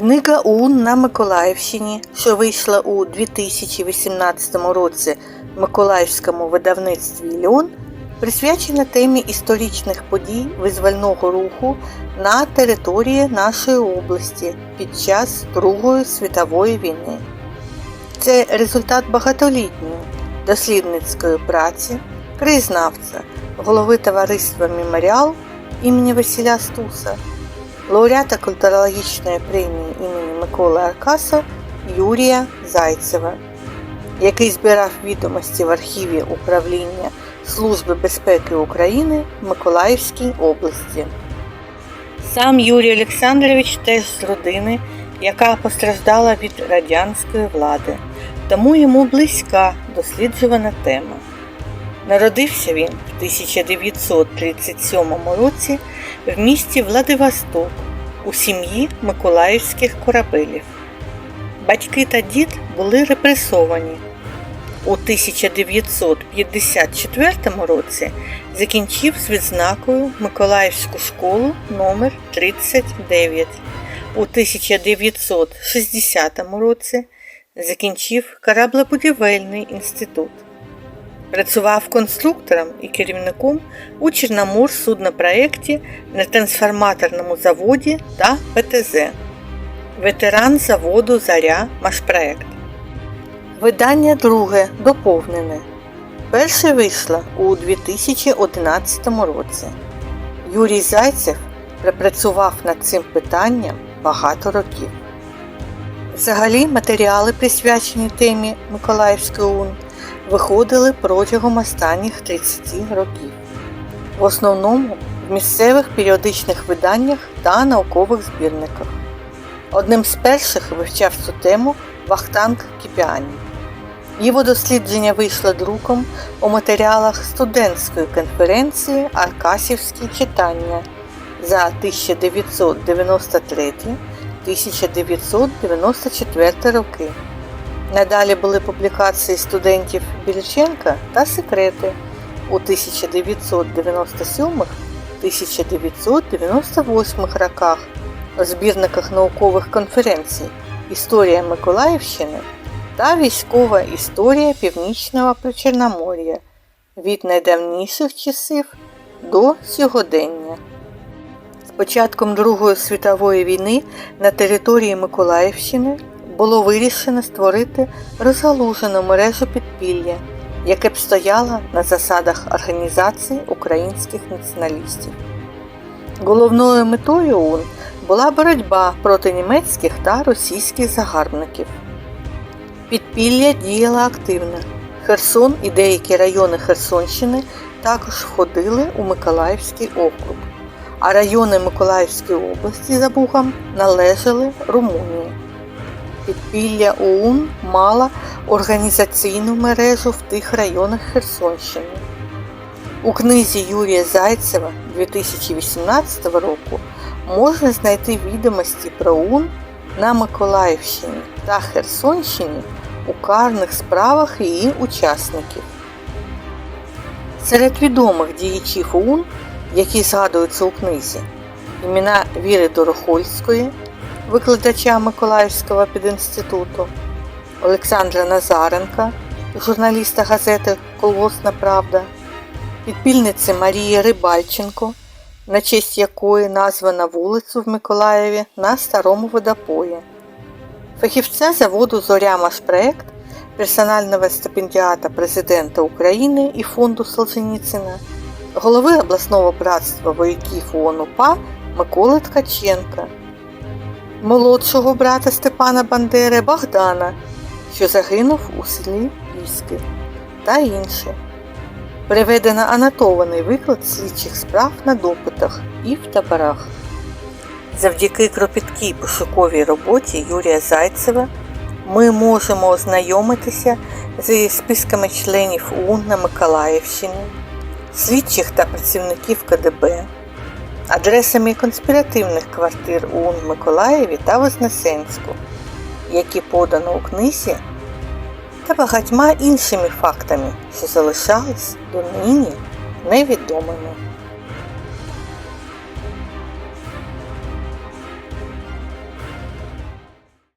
Книга УН на Миколаївщині, що вийшла у 2018 році в Миколаївському видавництві Льон, присвячена темі історичних подій визвольного руху на території нашої області під час Другої світової війни. Це результат багатолітньої дослідницької праці краєзнавця, голови товариства Меморіал імені Василя Стуса, лауреата культурологічної премії імені Миколи Аркаса Юрія Зайцева, який збирав відомості в архіві управління Служби безпеки України в Миколаївській області. Сам Юрій Олександрович теж з родини, яка постраждала від радянської влади, тому йому близька досліджувана тема. Народився він в 1937 році в місті Владивосток у сім'ї миколаївських корабелів. Батьки та дід були репресовані. У 1954 році закінчив з відзнакою Миколаївську школу номер 39 У 1960 році закінчив кораблебудівельний інститут. Працював конструктором і керівником у Чорномор суднопроєкті на трансформаторному заводі та ПТЗ. Ветеран заводу Заря Машпроект. Видання друге доповнене. Перше вийшло у 2011 році. Юрій Зайцев пропрацював над цим питанням багато років. Взагалі матеріали, присвячені темі Миколаївської УН, виходили протягом останніх 30 років. В основному в місцевих періодичних виданнях та наукових збірниках. Одним з перших вивчав цю тему Вахтанг Кіпіані. Його дослідження вийшло друком у матеріалах студентської конференції Аркасівські читання за 1993-1994 роки. Надалі були публікації студентів Більченка та секрети у 1997-1998 роках у збірниках наукових конференцій Історія Миколаївщини та Військова історія Північного Причорномор'я від найдавніших часів до сьогодення. З початком Другої світової війни на території Миколаївщини було вирішено створити розгалужену мережу підпілля, яке б стояло на засадах організації українських націоналістів. Головною метою ОУН була боротьба проти німецьких та російських загарбників. Підпілля діяло активно. Херсон і деякі райони Херсонщини також входили у Миколаївський округ, а райони Миколаївської області за Бугом належали Румунії. Підпілля ОУН мала організаційну мережу в тих районах Херсонщини. У книзі Юрія Зайцева 2018 року можна знайти відомості про ОУН на Миколаївщині та Херсонщині у карних справах її учасників. Серед відомих діячів ОУН, які згадуються у книзі, імена Віри Дорохольської, викладача Миколаївського пединституту, Олександра Назаренка, журналіста газети Колгосна Правда, підпільниці Марії Рибальченко, на честь якої названа вулицю в Миколаєві на Старому водопої, фахівця заводу Зоря Машпроект, персонального стипендіата Президента України і фонду Солженіцина, голови обласного братства вояків ООН УПА Миколи Ткаченка, молодшого брата Степана Бандери Богдана, що загинув у селі Піски, та інше. Приведено анотований виклад слідчих справ на допитах і в таборах. Завдяки кропіткій пошуковій роботі Юрія Зайцева ми можемо ознайомитися зі списками членів ОУН на Миколаївщині, слідчих та працівників КДБ, адресами конспіративних квартир у Миколаєві та Вознесенську, які подано у книзі, та багатьма іншими фактами, що залишались донині невідомими.